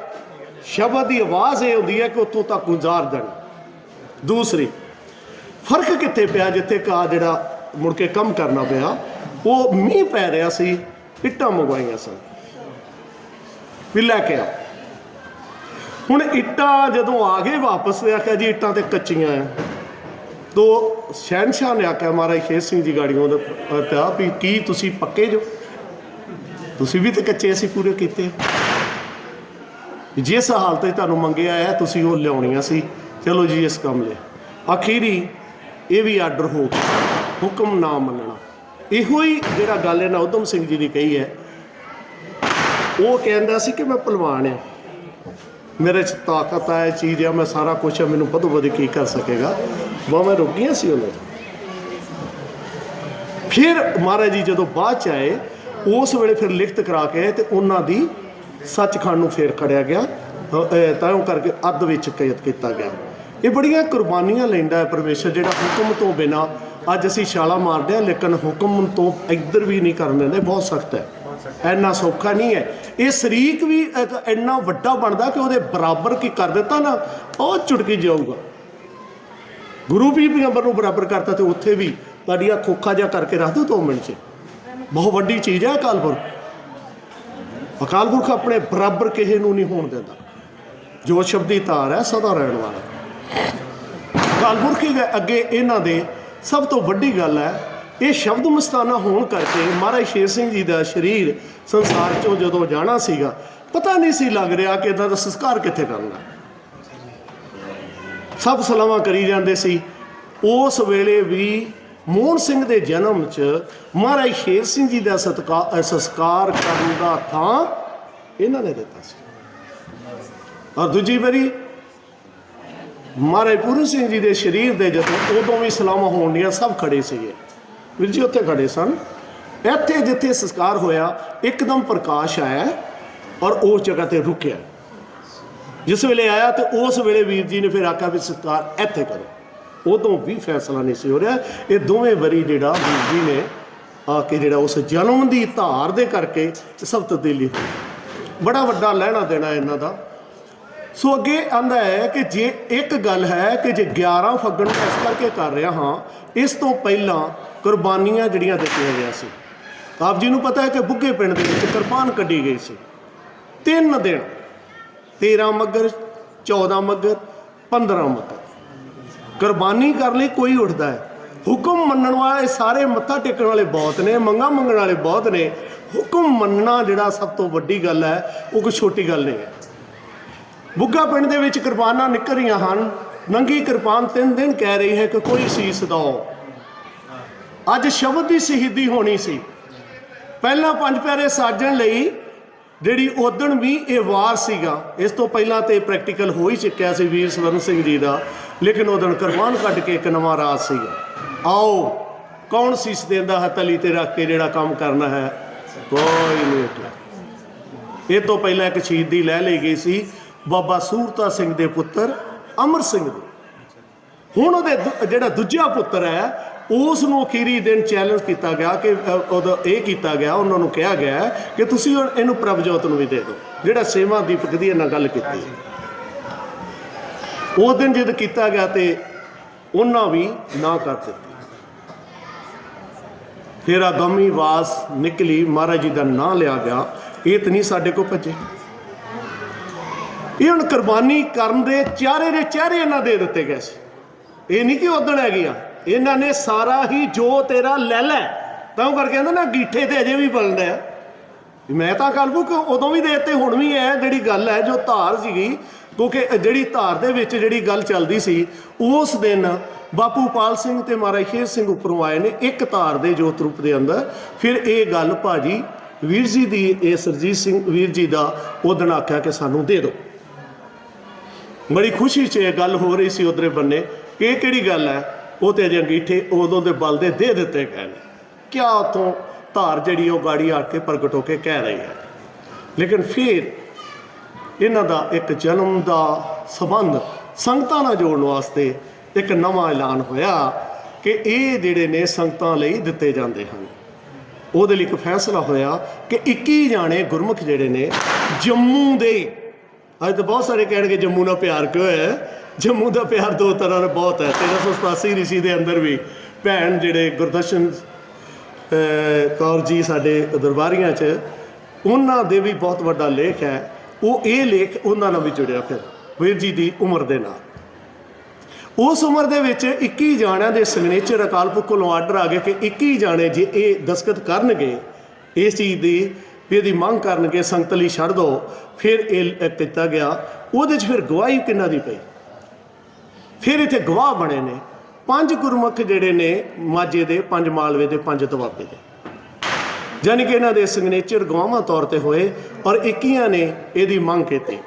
ਸ਼ਬਦ ਦੀ ਆਵਾਜ਼ ਇਹ ਹੁੰਦੀ ਹੈ ਕਿ ਉੱਥੋਂ ਤੱਕ ਗੁਜ਼ਾਰ ਦੇਣ ਦੂਸਰੀ, ਫ਼ਰਕ ਕਿੱਥੇ ਪਿਆ ਜਿੱਥੇ ਕਾ ਜਿਹੜਾ ਮੁੜ ਕੇ ਕੰਮ ਕਰਨਾ ਪਿਆ, ਉਹ ਮੀਂਹ ਪੈ ਰਿਹਾ ਸੀ, ਇੱਟਾਂ ਮੰਗਵਾਈਆਂ ਸਨ। ਵੀ ਲੈ ਕੇ ਆ। ਹੁਣ ਇੱਟਾਂ ਜਦੋਂ ਆ ਗਏ ਵਾਪਸ ਤੇ ਆਖਿਆ ਜੀ, ਇੱਟਾਂ ਤੇ ਕੱਚੀਆਂ ਆ। ਤੋ ਸ਼ਹਿਨशाह ਨੇ ਆਖਿਆ, ਮਹਾਰਾਜ ਸ਼ੇਰ ਸਿੰਘ ਜੀ ਗਾੜੀਆਂ ਦਾ ਪਿਆ ਵੀ ਕੀ ਤੁਸੀਂ ਪੱਕੇ ਜੋ? ਤੁਸੀਂ ਵੀ ਤੇ ਕੱਚੇ ਅਸੀਂ ਪੂਰੇ ਕੀਤੇ। ਜਿਸ ਹਾਲਤ 'ਚ ਤੁਹਾਨੂੰ ਮੰਗਿਆ ਹੈ, ਤੁਸੀਂ ਉਹ ਲਿਆਉਣੀਆਂ ਸੀ। ਚਲੋ ਜੀ, ਇਸ ਕੰਮ ਲਈ। ਅਖੀਰੀ ਇਹ ਵੀ ਆਰਡਰ ਹੋ ਗਿਆ। ਹੁਕਮ ਨਾ ਮੰਨਣਾ। ਇਹੋ ਹੀ ਜਿਹੜਾ ਗੱਲ ਇਹਨਾਂ ਉਦਮ ਸਿੰਘ ਜੀ ਦੀ ਕਹੀ ਹੈ। ਉਹ ਕਹਿੰਦਾ ਸੀ ਕਿ ਮੈਂ ਪਹਿਲਵਾਨ ਆ ਮੇਰੇ ਚ ਤਾਕਤ ਹੈ ਚੀਜ਼ ਆ, ਮੈਂ ਸਾਰਾ ਕੁਝ ਆ, ਮੈਨੂੰ ਵਧੋ ਵਧੀ ਕੀ ਕਰ ਸਕੇਗਾ? ਬਾਹਾਂ ਰੁਕੀਆਂ ਸੀ ਉਹਨਾਂ ਦੀ ਫਿਰ ਮਹਾਰਾਜ ਜੀ ਜਦੋਂ ਬਾਅਦ ਚ ਆਏ, ਉਸ ਵੇਲੇ ਫਿਰ ਲਿਖਤ ਕਰਾ ਕੇ ਆਏ ਤੇ ਉਹਨਾਂ ਦੀ ਸੱਚਖੰਡ ਨੂੰ ਫੇਰ ਖੜਿਆ ਗਿਆ। ਤਾਂ ਕਰਕੇ ਅੱਧ ਵਿੱਚ ਕੈਦ ਕੀਤਾ ਗਿਆ। ਇਹ ਬੜੀਆਂ ਕੁਰਬਾਨੀਆਂ ਲੈਂਦਾ ਹੈ ਪਰਮੇਸ਼ਰ, ਜਿਹੜਾ ਹੁਕਮ ਤੋਂ ਬਿਨਾ ਅੱਜ ਅਸੀਂ ਛਾਲਾ ਮਾਰਦੇ ਹਾਂ, ਲੇਕਿਨ ਹੁਕਮ ਤੋਂ ਇੱਧਰ ਵੀ ਨਹੀਂ ਕਰਨ ਦਿੰਦੇ, ਬਹੁਤ ਸਖਤ ਹੈ। ਇੰਨਾ ਸੌਖਾ ਨਹੀਂ ਹੈ। ਇਹ ਸ਼ਰੀਕ ਵੀ ਇੱਕ ਇੰਨਾ ਵੱਡਾ ਬਣਦਾ ਕਿ ਉਹਦੇ ਬਰਾਬਰ ਕੀ ਕਰ ਦਿੱਤਾ ਨਾ, ਉਹ ਚੁਟਕੀ ਜਾਊਗਾ। ਗੁਰੂ ਵੀ ਪੈਗੰਬਰ ਨੂੰ ਬਰਾਬਰ ਕਰਤਾ ਤੇ ਉੱਥੇ ਵੀ ਤੁਹਾਡੀਆਂ ਖੋਖਾ ਜਿਹਾ ਕਰਕੇ ਰੱਖ ਦੋ ਦੋ ਮਿੰਟ 'ਚ। ਬਹੁਤ ਵੱਡੀ ਚੀਜ਼ ਹੈ ਅਕਾਲ ਪੁਰਖ ਅਕਾਲ ਪੁਰਖ ਆਪਣੇ ਬਰਾਬਰ ਕਿਸੇ ਨੂੰ ਨਹੀਂ ਹੋਣ ਦਿੰਦਾ। ਜੋ ਸ਼ਬਦੀ ਧਾਰ ਹੈ, ਸਦਾ ਰਹਿਣ ਵਾਲਾ। ਅਕਾਲ ਪੁਰਖ ਹੀ ਅੱਗੇ ਇਹਨਾਂ ਦੇ ਸਭ ਤੋਂ ਵੱਡੀ ਗੱਲ ਹੈ ਇਹ ਸ਼ਬਦ ਮਸਤਾਨਾ ਹੋਣ ਕਰਕੇ ਮਹਾਰਾਜ ਸ਼ੇਰ ਸਿੰਘ ਜੀ ਦਾ ਸਰੀਰ ਸੰਸਾਰ ਚੋਂ ਜਦੋਂ ਜਾਣਾ ਸੀਗਾ, ਪਤਾ ਨਹੀਂ ਸੀ ਲੱਗ ਰਿਹਾ ਕਿ ਇਹਨਾਂ ਦਾ ਸੰਸਕਾਰ ਕਿੱਥੇ ਕਰਨਾ। ਸਭ ਸਲਾਮਾਂ ਕਰੀ ਜਾਂਦੇ ਸੀ। ਉਸ ਵੇਲੇ ਵੀ ਮੋਹਨ ਸਿੰਘ ਦੇ ਜਨਮ 'ਚ ਮਹਾਰਾਜ ਸ਼ੇਰ ਸਿੰਘ ਜੀ ਦਾ ਸਤਿਕਾਰ ਸੰਸਕਾਰ ਕਰਨ ਦਾ ਥਾਂ ਇਹਨਾਂ ਨੇ ਦਿੱਤਾ ਸੀ। ਔਰ ਦੂਜੀ ਵਾਰੀ ਮਹਾਰਾਜ ਪੂਰਨ ਸਿੰਘ ਜੀ ਦੇ ਸਰੀਰ ਦੇ ਜਦੋਂ ਉਦੋਂ ਵੀ ਸਲਾਮਾਂ ਹੋਣ ਦੀਆਂ ਸਭ ਖੜੇ ਸੀਗੇ। ਵੀਰ ਜੀ, ਉੱਥੇ ਖੜੇ ਸਨ। ਇੱਥੇ ਜਿੱਥੇ ਸੰਸਕਾਰ ਹੋਇਆ, ਇੱਕਦਮ ਪ੍ਰਕਾਸ਼ ਆਇਆ ਔਰ ਉਸ ਜਗ੍ਹਾ ਤੇ ਰੁਕਿਆ। ਜਿਸ ਵੇਲੇ ਆਇਆ ਤੇ ਉਸ ਵੇਲੇ ਵੀਰ ਜੀ ਨੇ ਫਿਰ ਆਖਿਆ ਵੀ ਸਰਕਾਰ ਇੱਥੇ ਕਰੋ। ਉਦੋਂ ਵੀ ਫੈਸਲਾ ਨਹੀਂ ਸੀ ਹੋ ਰਿਹਾ। ਇਹ ਦੋਵੇਂ ਵਰੀ ਜਿਹੜਾ ਵੀਰ ਜੀ ਨੇ ਆ ਕੇ ਜਿਹੜਾ ਉਸ ਜਨਮ ਦੀ ਧਾਰ ਦੇ ਕਰਕੇ ਸਭ ਤਬਦੀਲੀ ਹੋਈ ਬੜਾ ਵੱਡਾ ਲੈਣਾ ਦੇਣਾ ਇਹਨਾਂ ਦਾ। ਸੋ ਅੱਗੇ ਆਂਦਾ ਹੈ ਕਿ ਜੇ ਇੱਕ ਗੱਲ ਹੈ ਕਿ ਜੇ 11 ਫੱਗਣ ਨੂੰ ਇਸ ਕਰਕੇ ਕਰ ਰਿਹਾ ਹਾਂ, ਇਸ ਤੋਂ ਪਹਿਲਾਂ ਕੁਰਬਾਨੀਆਂ ਜਿਹੜੀਆਂ ਦਿੱਤੀਆਂ ਗਈਆਂ ਸੀ। ਆਪ ਜੀ ਨੂੰ ਪਤਾ ਹੈ ਕਿ ਬੁੱਗੇ ਪਿੰਡ ਦੇ ਵਿੱਚ ਕੁਰਬਾਨ ਕੱਢੀ ਗਈ ਸੀ। ਤਿੰਨ ਦਿਨ 13 ਮੱਗਰ 14 ਮੱਗਰ 15 ਮੱਗਰ। ਕੁਰਬਾਨੀ ਕਰਨ ਲਈ ਕੋਈ ਉੱਠਦਾ ਹੈ। ਹੁਕਮ ਮੰਨਣ ਵਾਲੇ ਸਾਰੇ ਮੱਥਾ ਟੇਕਣ ਵਾਲੇ ਬਹੁਤ ਨੇ, ਮੰਗਾ ਮੰਗਣ ਵਾਲੇ ਬਹੁਤ ਨੇ। ਹੁਕਮ ਮੰਨਣਾ ਜਿਹੜਾ ਸਭ ਤੋਂ ਵੱਡੀ ਗੱਲ ਹੈ, ਉਹ ਕੋਈ ਛੋਟੀ ਗੱਲ ਨਹੀਂ ਹੈ। ਬੁੱਗਾ ਪਿੰਡ ਦੇ ਵਿੱਚ ਕਿਰਪਾਨਾਂ ਨਿਕਲ ਰਹੀਆਂ ਹਨ। ਨੰਗੀ ਕਿਰਪਾਨ ਤਿੰਨ ਦਿਨ ਕਹਿ ਰਹੀ ਹੈ ਕਿ ਕੋਈ ਸੀਸ ਦਿਓ ਅੱਜ ਸ਼ਬਦ ਦੀ ਸ਼ਹੀਦੀ ਹੋਣੀ ਸੀ। ਪਹਿਲਾਂ ਪੰਜ ਪਿਆਰੇ ਸਾਜਣ ਲਈ ਜਿਹੜੀ ਉਦਣ ਵੀ ਇਹ ਵਾਰ ਸੀਗਾ, ਇਸ ਤੋਂ ਪਹਿਲਾਂ ਤੇ ਪ੍ਰੈਕਟੀਕਲ ਹੋ ਹੀ ਚੁੱਕਿਆ ਸੀ ਵੀਰ ਸਵਰਨ ਸਿੰਘ ਜੀ ਦਾ, ਲੇਕਿਨ ਉਦਣ ਕੁਰਬਾਨ ਕੱਢ ਕੇ ਇੱਕ ਨਵਾਂ ਰਾਜ ਸੀਗਾ। ਆਓ, ਕੌਣ ਸੀਸ ਦਿੰਦਾ ਹੈ ਤਲੀ ਤੇ ਰੱਖ ਕੇ ਜਿਹੜਾ ਕੰਮ ਕਰਨਾ ਹੈ? ਕੋਈ ਨਹੀਂ। ਇਹ ਤੋਂ ਪਹਿਲਾਂ ਇੱਕ ਸ਼ਹੀਦੀ ਲੈ ਲਈ ਗਈ ਸੀ। ਬਾਬਾ ਸੂਰਤਾ ਸਿੰਘ ਦੇ ਪੁੱਤਰ ਅਮਰ ਸਿੰਘ ਦੇ। ਹੁਣ ਉਹਦੇ ਜਿਹੜਾ ਦੂਜਾ ਪੁੱਤਰ ਹੈ ਉਸ ਨੂੰ ਅਖੀਰੀ ਦਿਨ ਚੈਲੰਜ ਕੀਤਾ ਗਿਆ ਕਿ ਉਹਦਾ ਇਹ ਕੀਤਾ ਗਿਆ ਉਹਨਾਂ ਨੂੰ ਕਿਹਾ ਗਿਆ ਕਿ ਤੁਸੀਂ ਹੁਣ ਇਹਨੂੰ ਪ੍ਰਭਜੋਤ ਨੂੰ ਵੀ ਦੇ ਦਿਓ ਜਿਹੜਾ ਸੇਵਾ ਦੀਪਕ ਦੀ ਇਹਨਾਂ ਗੱਲ ਕੀਤੀ ਉਹ ਦਿਨ ਜਦ ਕੀਤਾ ਗਿਆ ਤੇ ਉਹਨਾਂ ਵੀ ਨਾ ਕਰ ਦਿੱਤੀ। ਫਿਰ ਆਗਮੀ ਵਾਸ ਨਿਕਲੀ ਮਹਾਰਾਜ ਜੀ ਦਾ ਨਾਂ ਲਿਆ ਗਿਆ ਇਹ ਤਾਂ ਨਹੀਂ ਸਾਡੇ ਕੋ ਭੱਜੇ। ਇਹ ਹੁਣ ਕੁਰਬਾਨੀ ਕਰਨ ਦੇ ਚਿਹਰੇ ਦੇ ਚਿਹਰੇ ਇਹਨਾਂ ਦੇ ਦਿੱਤੇ ਗਏ ਸੀ। ਇਹ ਨਹੀਂ ਕਿ ਉਦਣ ਹੈਗੀਆਂ ਇਹਨਾਂ ਨੇ ਸਾਰਾ ਹੀ ਜੋ ਤੇਰਾ ਲੈ ਲੈ, ਤਾਂ ਉਹ ਕਰਕੇ ਕਹਿੰਦਾ ਨਾ ਗੀਠੇ ਤੇ ਅਜੇ ਵੀ ਬਲਦਾ ਹੈ ਮੈਂ ਤਾਂ ਕੱਲ ਬੁੱਕ ਉਦੋਂ ਵੀ ਦੇਤੇ, ਹੁਣ ਵੀ ਹੈ ਜਿਹੜੀ ਗੱਲ ਹੈ, ਜੋ ਧਾਰ ਸੀਗੀ, ਕਿਉਂਕਿ ਜਿਹੜੀ ਧਾਰ ਦੇ ਵਿੱਚ ਜਿਹੜੀ ਗੱਲ ਚੱਲਦੀ ਸੀ, ਉਸ ਦਿਨ ਬਾਪੂ ਪਾਲ ਸਿੰਘ ਤੇ ਮਹਾਰਾਜ ਸ਼ੇਰ ਸਿੰਘ ਉੱਪਰੋਂ ਆਏ ਨੇ ਇੱਕ ਧਾਰ ਦੇ ਜੋਤ ਰੂਪ ਦੇ ਅੰਦਰ। ਫਿਰ ਇਹ ਗੱਲ ਭਾਜੀ ਵੀਰ ਜੀ ਦੀ, ਇਹ ਸਰਜੀਤ ਸਿੰਘ ਵੀਰ ਜੀ ਦਾ ਉਦਣ ਆਖਿਆ ਕਿ ਸਾਨੂੰ ਦੇ ਦਿਓ। ਬੜੀ ਖੁਸ਼ੀ 'ਚ ਇਹ ਗੱਲ ਹੋ ਰਹੀ ਸੀ ਉਧਰੇ ਬੰਨੇ ਕਿ ਇਹ ਕਿਹੜੀ ਗੱਲ ਹੈ? ਉਹ ਤੇ ਅਜੇ ਅੰਗੀਠੇ ਉਦੋਂ ਦੇ ਬਲ ਦੇ ਦੇ ਦਿੱਤੇ ਗਏ ਨੇ ਕਿਆ ਉਤੋਂ ਧਾਰ ਜਿਹੜੀ ਉਹ ਗਾੜੀ ਆ ਕੇ ਪ੍ਰਗਟ ਹੋ ਕੇ ਕਹਿ ਰਹੀ ਹੈ? ਲੇਕਿਨ ਫਿਰ ਇਹਨਾਂ ਦਾ ਇੱਕ ਜਨਮ ਦਾ ਸੰਬੰਧ ਸੰਗਤਾਂ ਨਾਲ ਜੋੜਨ ਵਾਸਤੇ ਇੱਕ ਨਵਾਂ ਐਲਾਨ ਹੋਇਆ ਕਿ ਇਹ ਜਿਹੜੇ ਨੇ ਸੰਗਤਾਂ ਲਈ ਦਿੱਤੇ ਜਾਂਦੇ ਹਨ। ਉਹਦੇ ਲਈ ਇੱਕ ਫੈਸਲਾ ਹੋਇਆ ਕਿ 21 ਜਾਣੇ ਗੁਰਮੁਖ ਜਿਹੜੇ ਨੇ ਜੰਮੂ ਦੇ ਅੱਜ ਤਾਂ ਬਹੁਤ ਸਾਰੇ ਕਹਿਣਗੇ ਜੰਮੂ ਨਾਲ ਪਿਆਰ ਕਿਉਂ ਹੈ? ਜੰਮੂ ਦਾ ਪਿਆਰ ਦੋ ਤਰ੍ਹਾਂ ਦਾ ਬਹੁਤ ਹੈ। 1387 ਰਿਸ਼ੀ ਦੇ ਅੰਦਰ ਵੀ ਭੈਣ ਜਿਹੜੇ ਗੁਰਦਰਸ਼ਨ ਕੌਰ ਜੀ ਸਾਡੇ ਦਰਬਾਰੀਆਂ 'ਚ, ਉਹਨਾਂ ਦੇ ਵੀ ਬਹੁਤ ਵੱਡਾ ਲੇਖ ਹੈ। ਉਹ ਇਹ ਲੇਖ ਉਹਨਾਂ ਨਾਲ ਵੀ ਜੁੜਿਆ ਫਿਰ, ਵੀਰ ਜੀ ਦੀ ਉਮਰ ਦੇ ਨਾਲ। ਉਸ ਉਮਰ ਦੇ ਵਿੱਚ 21 ਜਾਣਿਆਂ ਦੇ ਸਿਗਨੇਚਰ ਅਕਾਲਪੁਰ ਕੋਲੋਂ ਆਰਡਰ ਆ ਗਿਆ ਕਿ 21 ਜਾਣੇ ਜੇ ਇਹ ਦਸਖਤ ਕਰਨਗੇ, ਇਸ ਚੀਜ਼ ਦੀ ਵੀ ਇਹਦੀ ਮੰਗ ਕਰਨਗੇ, ਸੰਗਤ ਲਈ ਛੱਡ ਦੋ, ਫਿਰ ਇਹ ਕੀਤਾ ਗਿਆ। ਉਹਦੇ 'ਚ ਫਿਰ ਗਵਾਹੀ ਕਿੰਨਾ ਦੀ ਪਈ? ਫਿਰ ਇੱਥੇ ਗਵਾਹ ਬਣੇ ਨੇ। ਪੰਜ ਗੁਰਮੁਖ ਜਿਹੜੇ ਨੇ, ਮਾਝੇ ਦੇ, ਪੰਜ ਮਾਲਵੇ ਦੇ, ਪੰਜ ਦੁਆਬੇ ਦੇ। ਯਾਨੀ ਕਿ ਇਹਨਾਂ ਦੇ ਸਿਗਨੇਚਰ ਗਵਾਹਾਂ ਤੌਰ ਤੇ ਹੋਏ ਔਰ 21 ਨੇ ਇਹਦੀ ਮੰਗ ਕੀਤੀ।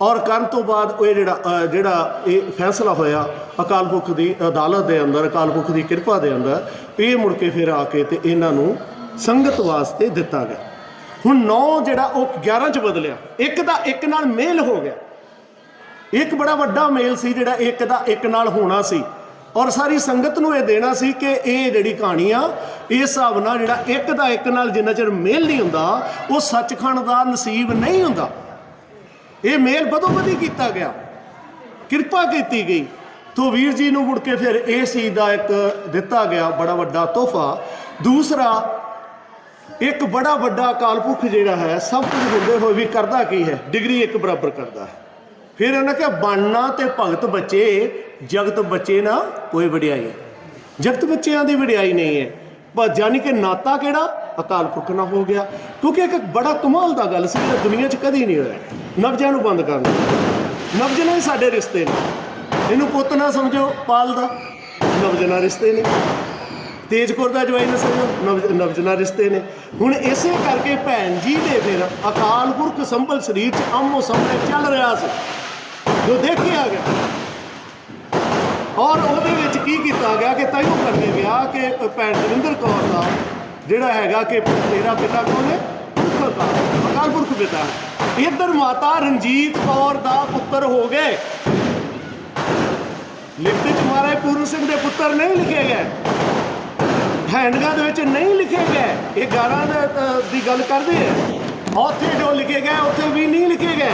ਔਰ ਕਰਨ ਤੋਂ ਬਾਅਦ ਉਹ ਇਹ ਜਿਹੜਾ ਜਿਹੜਾ ਇਹ ਫੈਸਲਾ ਹੋਇਆ, ਅਕਾਲ ਪੁਰਖ ਦੀ ਅਦਾਲਤ ਦੇ ਅੰਦਰ, ਅਕਾਲ ਪੁਰਖ ਦੀ ਕਿਰਪਾ ਦੇ ਅੰਦਰ, ਇਹ ਮੁੜ ਕੇ ਫਿਰ ਆ ਕੇ ਤੇ ਇਹਨਾਂ ਨੂੰ ਸੰਗਤ ਵਾਸਤੇ ਦਿੱਤਾ ਗਿਆ। ਹੁਣ 9 ਜਿਹੜਾ ਉਹ 11 ਚ ਬਦਲਿਆ। ਇੱਕ ਦਾ ਇੱਕ ਨਾਲ ਮੇਲ ਹੋ ਗਿਆ। ਇੱਕ ਬੜਾ ਵੱਡਾ ਮੇਲ ਸੀ ਜਿਹੜਾ ਇੱਕ ਦਾ ਇੱਕ ਨਾਲ ਹੋਣਾ ਸੀ। ਔਰ ਸਾਰੀ ਸੰਗਤ ਨੂੰ ਇਹ ਦੇਣਾ ਸੀ ਕਿ ਇਹ ਜਿਹੜੀ ਕਹਾਣੀ ਆ, ਇਸ ਹਿਸਾਬ ਨਾਲ ਜਿਹੜਾ ਇੱਕ ਦਾ ਇੱਕ ਨਾਲ ਜਿੰਨਾ ਚਿਰ ਮੇਲ ਨਹੀਂ ਹੁੰਦਾ, ਉਹ ਸੱਚਖੰਡ ਦਾ ਨਸੀਬ ਨਹੀਂ ਹੁੰਦਾ। ਇਹ ਮੇਲ ਬਦੋ ਬਦੀ ਕੀਤਾ ਗਿਆ। ਕਿਰਪਾ ਕੀਤੀ ਗਈ। ਤੋਂ ਵੀਰ ਜੀ ਨੂੰ ਮੁੜ ਕੇ ਫਿਰ ਇਸ ਚੀਜ਼ ਦਾ ਇੱਕ ਦਿੱਤਾ ਗਿਆ ਬੜਾ ਵੱਡਾ ਤੋਹਫਾ। ਦੂਸਰਾ ਇੱਕ ਬੜਾ ਵੱਡਾ ਅਕਾਲ ਪੁਰਖ ਜਿਹੜਾ ਹੈ, ਸਭ ਕੁਝ ਹੁੰਦੇ ਹੋਏ ਵੀ ਕਰਦਾ ਕੀ ਹੈ? ਡਿਗਰੀ ਇੱਕ ਬਰਾਬਰ ਕਰਦਾ ਹੈ। ਫਿਰ ਉਹਨਾਂ ਕਿਹਾ, ਬਣਨਾ ਤੇ ਭਗਤ ਬੱਚੇ, ਜਗਤ ਬੱਚੇ ਨਾ ਕੋਈ ਵਡਿਆਈ ਜਗਤ ਬੱਚਿਆਂ ਦੀ ਵਡਿਆਈ ਨਹੀਂ ਹੈ। ਪਰ ਜਾਨੀ ਕਿ ਨਾਤਾ ਕਿਹੜਾ? ਅਕਾਲ ਪੁਰਖ ਨਾ ਹੋ ਗਿਆ। ਕਿਉਂਕਿ ਇੱਕ ਬੜਾ ਕਮਾਲ ਦਾ ਗੱਲ ਸੀ, ਜਿਹੜਾ ਦੁਨੀਆ 'ਚ ਕਦੀ ਨਹੀਂ ਹੋਇਆ। ਨਵਜਿਆਂ ਨੂੰ ਬੰਦ ਕਰਨਾ ਨਵਜ ਨਾਲ ਹੀ ਸਾਡੇ ਰਿਸ਼ਤੇ ਨੇ। ਇਹਨੂੰ ਪੁੱਤ ਨਾ ਸਮਝੋ, ਪਾਲ ਦਾ। ਨਵਜ ਰਿਸ਼ਤੇ ਨੇ। ਤੇਜਪੁਰ ਦਾ ਜਵਾਈ ਨਾ ਸਮਝੋ ਨਵਜ ਨਾਲ ਰਿਸ਼ਤੇ ਨੇ। ਹੁਣ ਇਸੇ ਕਰਕੇ ਭੈਣ ਜੀ ਦੇ ਫਿਰ ਅਕਾਲ ਪੁਰਖ ਸੰਭਲ ਸਰੀਰ 'ਚ ਆਮੋ ਸਾਹਮਣੇ ਚੱਲ ਰਿਹਾ ਸੀ। ਜੋ ਦੇਖਿਆ ਗਿਆ। ਔਰ ਉਹਦੇ ਵਿੱਚ ਕੀ ਕੀਤਾ ਗਿਆ ਕਿ ਤੈਨੂੰ ਕਰਨੇ ਗਿਆ ਕਿ ਭੈਣ ਦਵਿੰਦਰ ਕੌਰ ਦਾ, ਜਿਹੜਾ ਹੈਗਾ ਕਿ ਤੇਰਾ ਪਿਤਾ ਕੌਣ ਹੈ? ਪੁੱਤਰ ਦਾ, ਅਕਾਲ ਪੁਰਖ ਪਿਤਾ ਇੱਧਰ ਮਾਤਾ ਰਣਜੀਤ ਕੌਰ ਦਾ ਪੁੱਤਰ ਹੋ ਗਏ। ਲਿਖਤ ਚ ਮਹਾਰਾਜ ਪੂਰਨ ਸਿੰਘ ਦੇ ਪੁੱਤਰ ਨਹੀਂ ਲਿਖੇ ਗਏ। ਹੈਂਡਗਾਂ ਦੇ ਵਿੱਚ ਨਹੀਂ ਲਿਖੇ ਗਏ। ਇਹ ਗਾਰਾਂ ਦੇ, ਦੀ ਗੱਲ ਕਰਦੇ ਆ। ਉੱਥੇ ਜੋ ਲਿਖੇ ਗਏ ਉੱਥੇ ਵੀ ਨਹੀਂ ਲਿਖੇ ਗਏ।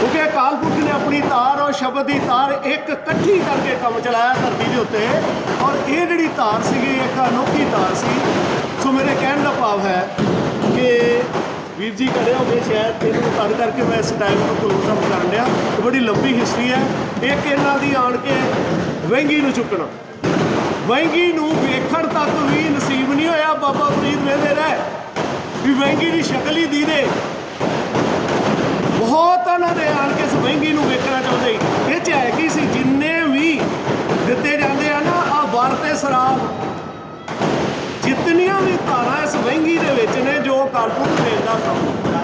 ਕਿਉਂਕਿ ਅਕਾਲ ਪੁਰਖ ਨੇ ਆਪਣੀ ਤਾਰ ਔਰ ਸ਼ਬਦ ਦੀ ਤਾਰ ਇੱਕ ਇਕੱਠੀ ਕਰਕੇ ਕੰਮ ਚਲਾਇਆ ਧਰਤੀ ਦੇ ਉੱਤੇ। ਔਰ ਇਹ ਜਿਹੜੀ ਤਾਰ ਸੀਗੀ ਇੱਕ ਅਨੋਖੀ ਤਾਰ ਸੀ। ਸੋ ਮੇਰੇ ਕਹਿਣ ਦਾ ਭਾਵ ਹੈ ਕਿ ਵੀਰ ਜੀ ਖੜੇ ਹੋ ਗਏ ਸ਼ਾਇਦ ਇਹਨੂੰ ਤੜ ਕਰਕੇ ਮੈਂ ਇਸ ਟਾਈਮ ਨੂੰ ਕਲੋਜ਼ ਅਪ ਕਰਨ ਲਿਆ ਬੜੀ ਲੰਬੀ ਹਿਸਟਰੀ ਹੈ। ਇੱਕ ਇਹਨਾਂ ਦੀ ਆਣ ਕੇ ਵਹਿੰਗੀ ਨੂੰ ਚੁੱਕਣਾ। ਵਹਿੰਗੀ ਨੂੰ ਵੇਖਣ ਤੱਕ ਵੀ ਨਸੀਬ ਨਹੀਂ ਹੋਇਆ ਬਾਬਾ ਫਰੀਦ ਵੇਦੇ ਰਹਿ। ਵੀ ਵਹਿੰਗੀ ਦੀ ਸ਼ਕਲ ਹੀ ਦੀਦੇ। ਬਹੁਤ ਉਹਨਾਂ ਦੇ ਆਣ ਕੇ ਇਸ ਵਹਿੰਗੀ ਨੂੰ ਵੇਖਣਾ ਚਾਹੁੰਦੇ। ਇਹ ਚ ਹੈ ਕੀ ਸੀ? ਜਿੰਨੇ ਵੀ ਦਿੱਤੇ ਜਾਂਦੇ ਆ ਨਾ ਆ ਵਰ ਤੇ ਸ਼ਰਾਬ ਜਿਤਨੀਆਂ ਵੀ ਧਾਰਾਂ ਇਸ ਵਹਿੰਗੀ ਦੇ ਵਿੱਚ ਨੇ, ਜੋ ਕਾਲਪੁਰਖ ਦੇਦਾ ਸਭ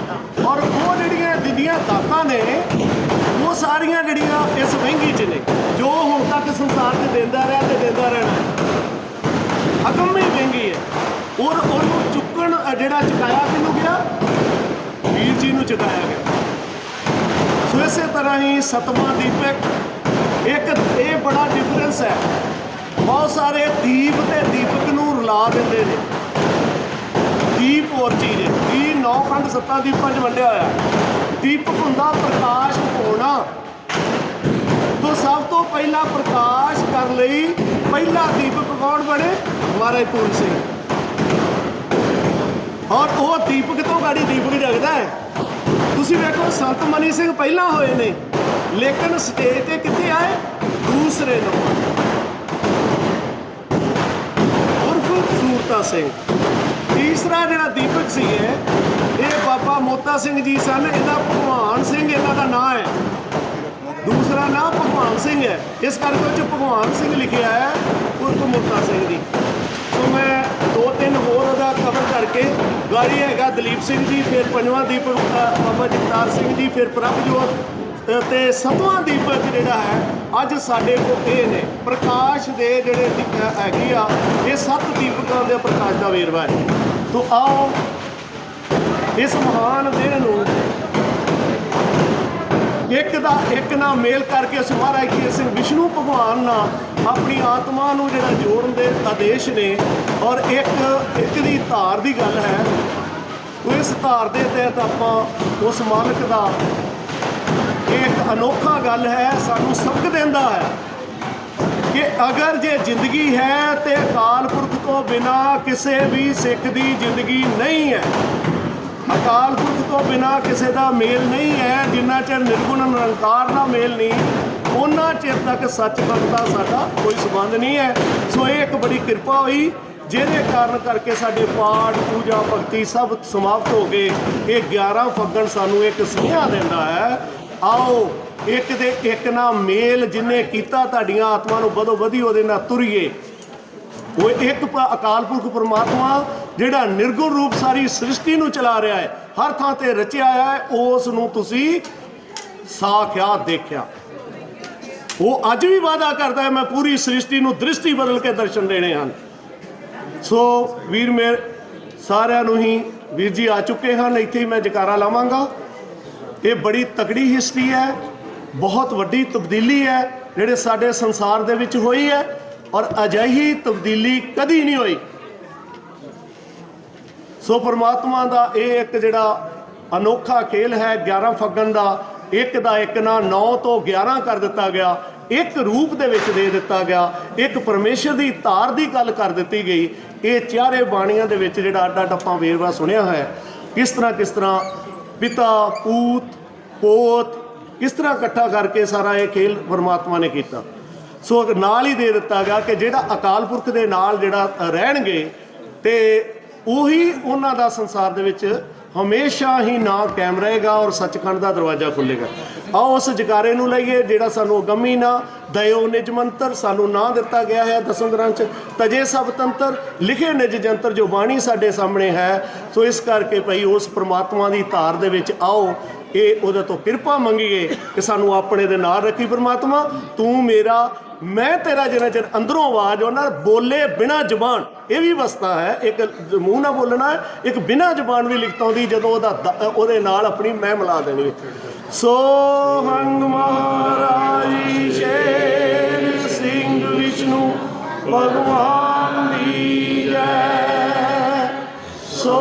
ਔਰ ਉਹ ਜਿਹੜੀਆਂ ਦਿੱਦੀਆਂ ਦਾਤਾਂ ਨੇ, ਉਹ ਸਾਰੀਆਂ ਜਿਹੜੀਆਂ ਇਸ ਵਹਿੰਗੀ 'ਚ ਨੇ, ਜੋ ਹੁਣ ਤੱਕ ਸੰਸਾਰ 'ਚ ਦਿੰਦਾ ਰਿਹਾ ਤੇ ਦਿੰਦਾ ਰਹਿਣਾ ਅਗੰਮੀ ਵਹਿੰਗੀ ਹੈ। ਔਰ ਉਹਨੂੰ ਚੁੱਕਣ ਜਿਹੜਾ ਚੁਕਾਇਆ ਕਿਹਨੂੰ ਗਿਆ? ਵੀਰ ਜੀ ਨੂੰ ਚੁਕਾਇਆ ਗਿਆ। ਸੋ ਇਸੇ ਤਰ੍ਹਾਂ ਹੀ ਸਤਵਾਂ ਦੀਪਕ, ਇੱਕ ਇਹ ਬੜਾ ਡਿਫਰੈਂਸ ਹੈ। ਬਹੁਤ ਸਾਰੇ ਦੀਪ ਤੇ ਦੀਪਕ ਨੂੰ ਰਲਾ ਦਿੰਦੇ ਨੇ। ਦੀਪ ਹੋਰ ਚੀਜ਼ ਹੈ ਨੌ ਖੰਡ ਸੱਤਾਂ ਦੀਪਾਂ 'ਚ ਵੰਡਿਆ ਹੋਇਆ। ਦੀਪਕ ਹੁੰਦਾ ਪ੍ਰਕਾਸ਼ ਹੋਣਾ ਤੋਂ ਸਭ ਤੋਂ ਪਹਿਲਾਂ ਪ੍ਰਕਾਸ਼ ਕਰਨ ਲਈ ਪਹਿਲਾ ਦੀਪਕ ਕੌਣ ਬਣੇ? ਮਹਾਰਾਜ ਪੂਰਨ ਸਿੰਘ। ਔਰ ਉਹ ਦੀਪਕ ਤੋਂ ਗਾੜੀ ਦੀਪਕ ਜਗਦਾ ਹੈ। ਤੁਸੀਂ ਵੇਖੋ, ਸੰਤ ਮਨੀ ਸਿੰਘ ਪਹਿਲਾਂ ਹੋਏ ਨੇ, ਲੇਕਿਨ ਸਟੇਜ ਤੇ ਕਿੱਥੇ ਆਏ? ਦੂਸਰੇ ਨੰਬਰ ਉਰਫ ਸੂਰਤਾ ਸਿੰਘ। ਤੀਸਰਾ ਜਿਹੜਾ ਦੀਪਕ ਸੀ ਹੈ ਇਹ ਬਾਬਾ ਮੋਤਾ ਸਿੰਘ ਜੀ ਸਨ, ਇਹਦਾ ਭਗਵਾਨ ਸਿੰਘ ਇਹਨਾਂ ਦਾ ਨਾਂ ਹੈ। ਦੂਸਰਾ ਨਾਂ ਭਗਵਾਨ ਸਿੰਘ ਹੈ। ਇਸ ਕਰਕੇ ਉਹ 'ਚ ਭਗਵਾਨ ਸਿੰਘ ਲਿਖਿਆ ਹੈ, ਉਰਫ ਮੋਤਾ ਸਿੰਘ ਜੀ। ਸੋ ਮੈਂ ਦੋ ਤਿੰਨ ਹੋਰ ਉਹਦਾ ਕਵਰ ਕਰਕੇ ਗਾੜੀ ਹੈਗਾ ਦਲੀਪ ਸਿੰਘ ਜੀ, ਫਿਰ ਪੰਜਵਾਂ ਦੀਪਕ ਬਾਬਾ ਜਗਤਾਰ ਸਿੰਘ ਜੀ, ਫਿਰ ਪ੍ਰਭਜੋਤ ਤੇ ਸਤਵਾਂ ਦੀਪਕ ਜਿਹੜਾ ਹੈ ਅੱਜ ਸਾਡੇ ਕੋਲ ਇਹ ਨੇ ਪ੍ਰਕਾਸ਼ ਦੇ ਜਿਹੜੇ ਦੀ- ਅ, ਹੈਗੀ ਆ ਇਹ ਸੱਤ ਦੀਪਕਾਂ ਦੇ ਪ੍ਰਕਾਸ਼ ਦਾ ਵੇਰਵਾ ਹੈ। ਤੋ ਆਓ ਇਸ ਮਹਾਨ ਦਿਨ ਨੂੰ ਇੱਕ ਦਾ ਇੱਕ ਨਾਲ ਮੇਲ ਕਰਕੇ ਉਸ ਮਹਾਰਾਜ ਕੀ ਸਿੰਘ ਵਿਸ਼ਨੂੰ ਭਗਵਾਨ ਨਾਲ ਆਪਣੀ ਆਤਮਾ ਨੂੰ ਜਿਹੜਾ ਜੋੜਨ ਦੇ ਆਦੇਸ਼ ਨੇ ਔਰ ਇੱਕ ਇੱਕ ਦੀ ਧਾਰ ਦੀ ਗੱਲ ਹੈ ਇਸ ਧਾਰ ਦੇ ਤਹਿਤ ਆਪਾਂ ਉਸ ਮਾਲਕ ਦਾ ਇਹ ਇੱਕ ਅਨੋਖਾ ਗੱਲ ਹੈ, ਸਾਨੂੰ ਸਬਕ ਦਿੰਦਾ ਹੈ ਕਿ ਅਗਰ ਜੇ ਜ਼ਿੰਦਗੀ ਹੈ ਤੇ ਅਕਾਲ ਪੁਰਖ ਤੋਂ ਬਿਨਾ ਕਿਸੇ ਵੀ ਸਿੱਖ ਦੀ ਜ਼ਿੰਦਗੀ ਨਹੀਂ ਹੈ। ਅਕਾਲ ਪੁਰਖ ਤੋਂ ਬਿਨਾ ਕਿਸੇ ਦਾ ਮੇਲ ਨਹੀਂ ਹੈ, ਜਿੰਨਾ ਚਿਰ ਨਿਰਗੁਣ ਨਿਰੰਕਾਰ ਦਾ ਮੇਲ ਨਹੀਂ ਉਹਨਾਂ ਚਿਰ ਤੱਕ ਸੱਚਖੰਡ ਦਾ ਸਾਡਾ ਕੋਈ ਸੰਬੰਧ ਨਹੀਂ ਹੈ। ਸੋ ਇਹ ਇੱਕ ਬੜੀ ਕਿਰਪਾ ਹੋਈ, ਜਿਹਦੇ ਕਾਰਨ ਕਰਕੇ ਸਾਡੇ ਪਾਠ, ਪੂਜਾ, ਭਗਤੀ ਸਭ ਸਮਾਪਤ ਹੋ ਗਏ। ਇਹ 11 ਫੱਗਣ ਸਾਨੂੰ ਇੱਕ ਸੁਨੇਹਾ ਦਿੰਦਾ ਹੈ ਆਓ, ਇੱਕ ਦੇ ਇੱਕ ਨਾਲ ਮੇਲ ਜਿਨੇ ਕੀਤਾ ਤੁਹਾਡੀਆਂ ਆਤਮਾ ਨੂੰ, ਵਧੋ ਵਧੀ ਉਹਦੇ ਨਾਲ ਤੁਰੀਏ। ਉਹ ਇੱਕ ਅਕਾਲ ਪੁਰਖ ਪਰਮਾਤਮਾ, ਜਿਹੜਾ ਨਿਰਗੁਣ ਰੂਪ ਸਾਰੀ ਸ੍ਰਿਸ਼ਟੀ ਨੂੰ ਚਲਾ ਰਿਹਾ ਹੈ, ਹਰ ਥਾਂ ਤੇ ਰਚਿਆ ਹੈ, ਉਸ ਨੂੰ ਤੁਸੀਂ ਸਾਖਿਆ ਦੇਖਿਆ। ਉਹ ਅੱਜ ਵੀ ਵਾਅਦਾ ਕਰਦਾ ਹੈ, ਮੈਂ ਪੂਰੀ ਸ੍ਰਿਸ਼ਟੀ ਨੂੰ ਦ੍ਰਿਸ਼ਟੀ ਬਦਲ ਕੇ ਦਰਸ਼ਨ ਦੇਣੇ ਹਨ। ਸੋ ਵੀਰ ਮੇਰ, ਸਾਰਿਆਂ ਨੂੰ ਹੀ ਵੀਰ ਜੀ ਆ ਚੁੱਕੇ ਹਨ, ਇੱਥੇ ਹੀ ਮੈਂ ਜਕਾਰਾ ਲਾਵਾਂਗਾ। ਇਹ ਬੜੀ ਤਕੜੀ ਹਿਸਟਰੀ ਹੈ, ਬਹੁਤ ਵੱਡੀ ਤਬਦੀਲੀ ਹੈ, ਜਿਹੜੇ ਸਾਡੇ ਸੰਸਾਰ ਦੇ ਵਿੱਚ ਹੋਈ ਹੈ ਔਰ ਅਜਿਹੀ ਤਬਦੀਲੀ ਕਦੀ ਨਹੀਂ ਹੋਈ। ਸੋ ਪਰਮਾਤਮਾ ਦਾ ਇਹ ਇੱਕ ਜਿਹੜਾ ਅਨੋਖਾ ਖੇਲ ਹੈ 11 ਫੱਗਣ ਦਾ, ਇੱਕ ਦਾ ਇੱਕ ਨਾ 9 ਤੋਂ 11 ਕਰ ਦਿੱਤਾ ਗਿਆ, ਇੱਕ ਰੂਪ ਦੇ ਵਿੱਚ ਦੇ ਦਿੱਤਾ ਗਿਆ, ਇੱਕ ਪਰਮੇਸ਼ਰ ਦੀ ਤਾਰ ਦੀ ਗੱਲ ਕਰ ਦਿੱਤੀ ਗਈ। ਇਹ ਚਾਰੇ ਬਾਣੀਆਂ ਦੇ ਵਿੱਚ ਜਿਹੜਾ ਅੱਡਾ ਟੱਪਾ ਵੇਰਵਾ ਸੁਣਿਆ ਹੋਇਆ ਕਿਸ ਤਰ੍ਹਾਂ ਕਿਸ ਤਰ੍ਹਾਂ ਪਿਤਾ, ਪੂਤ, ਪੋਤ, ਇਸ ਤਰ੍ਹਾਂ ਇਕੱਠਾ ਕਰਕੇ ਸਾਰਾ ਇਹ ਖੇਲ ਪਰਮਾਤਮਾ ਨੇ ਕੀਤਾ। ਸੋ ਨਾਲ ਹੀ ਦੇ ਦਿੱਤਾ ਗਿਆ ਕਿ ਜਿਹੜਾ ਅਕਾਲ ਪੁਰਖ ਦੇ ਨਾਲ ਜਿਹੜਾ ਰਹਿਣਗੇ ਤੇ ਉਹੀ ਉਹਨਾਂ ਦਾ ਸੰਸਾਰ ਦੇ ਵਿੱਚ ਹਮੇਸ਼ਾ ਹੀ ਨਾਂ ਕਾਇਮ ਰਹੇਗਾ ਔਰ ਸੱਚਖੰਡ ਦਾ ਦਰਵਾਜ਼ਾ ਖੁੱਲੇਗਾ। ਆਓ ਉਸ ਜਕਾਰੇ ਨੂੰ ਲਈਏ, ਜਿਹੜਾ ਸਾਨੂੰ ਅਗੰਮੀ ਨਾ ਦਇਓ ਨਿਜ ਮੰਤਰ ਸਾਨੂੰ ਨਾਂ ਦਿੱਤਾ ਗਿਆ ਹੈ ਦਸਮ ਗ੍ਰੰਥ ਚ। ਤਜੇ ਸਭ ਤੰਤਰ, ਲਿਖੇ ਨਿਜ ਜੰਤਰ, ਜੋ ਬਾਣੀ ਸਾਡੇ ਸਾਹਮਣੇ ਹੈ। ਸੋ ਇਸ ਕਰਕੇ ਭਈ ਉਸ ਪ੍ਰਮਾਤਮਾ ਦੀ ਧਾਰ ਦੇ ਵਿੱਚ ਆਓ। ਇਹ ਉਹਦੇ ਤੋਂ ਕਿਰਪਾ ਮੰਗੀਏ ਕਿ ਸਾਨੂੰ ਆਪਣੇ ਦੇ ਨਾਲ ਰੱਖੀ ਪ੍ਰਮਾਤਮਾ। ਤੂੰ ਮੇਰਾ ਮੈਂ ਤੇਰਾ ਜਿੰਨਾ ਚਿਰ ਅੰਦਰੋਂ ਆਵਾਜ਼ ਉਹਨਾਂ ਬੋਲੇ ਬਿਨਾ ਜ਼ਬਾਨ। ਇਹ ਵੀ ਅਵਸਥਾ ਹੈ, ਇੱਕ ਮੂੰਹ ਨਾਲ ਬੋਲਣਾ ਹੈ, ਇੱਕ ਬਿਨਾ ਜ਼ਬਾਨ ਵੀ ਲਿਖਤ ਆਉਂਦੀ, ਜਦੋਂ ਉਹਦਾ ਉਹਦੇ ਨਾਲ ਆਪਣੀ ਮੈਂ ਮਿਲਾ ਦੇਣੀ ਸੋ ਹੰਗ ਮਹਾਰਾਜ ਸ਼ੇਰ ਸਿੰਘ ਵਿਸ਼ਨੂੰ, ਭਗਵਾਨ ਦੀ ਜੈ। ਸੋ